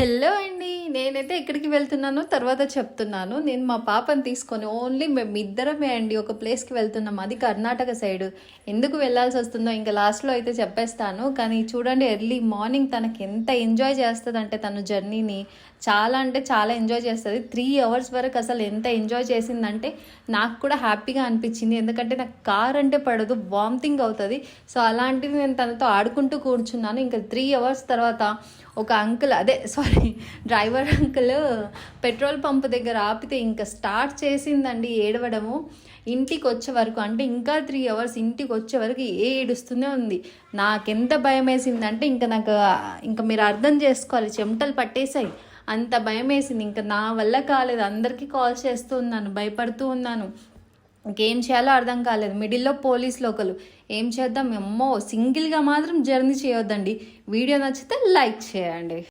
Hello అండి నేనైతే ఎక్కడికి వెళ్తున్నానో తర్వాత చెప్తున్నాను. నేను మా పాపని తీసుకొని ఓన్లీ మేము ఇద్దరమే అండి ఒక ప్లేస్కి వెళ్తున్నాం అది కర్ణాటక సైడ్ ఎందుకు వెళ్ళాల్సి వస్తుందో ఇంకా లాస్ట్లో అయితే చెప్పేస్తాను. కానీ చూడండి ఎర్లీ మార్నింగ్ తనకి ఎంత ఎంజాయ్ చేస్తుంది అంటే తను జర్నీని చాలా అంటే చాలా ఎంజాయ్ చేస్తుంది. త్రీ అవర్స్ వరకు అసలు ఎంత ఎంజాయ్ చేసిందంటే నాకు కూడా హ్యాపీగా అనిపించింది. ఎందుకంటే నాకు కార్ అంటే పడదు వామిటింగ్ అవుతుంది. సో అలాంటిది నేను తనతో ఆడుకుంటూ కూర్చున్నాను. ఇంకా త్రీ అవర్స్ తర్వాత ఒక అంకుల్ అదే sorry driver uncle petrol pump దగ్గర ఆపితే ఇంకా స్టార్ట్ చేసిందండి ఏడవడము. ఇంటికి వచ్చే వరకు అంటే ఇంకా త్రీ అవర్స్ ఇంటికి వచ్చే వరకు ఏడుస్తూనే ఉంది. నాకెంత భయం వేసిందంటే ఇంకా నాకు ఇంకా మీరు అర్థం చేసుకోవాలి చెమటలు పట్టేశాయి. అంత భయం వేసింది ఇంకా నా వల్ల కాలేదు. అందరికీ కాల్ చేస్తూ ఉన్నాను భయపడుతూ ఉన్నాను. ఇంకేం చేయాలో అర్థం కాలేదు. మిడిల్లో పోలీస్ లోకలు ఏం చేద్దాం? అమ్మో సింగిల్గా మాత్రం జర్నీ చేయొద్దండి. వీడియో నచ్చితే లైక్ చేయండి.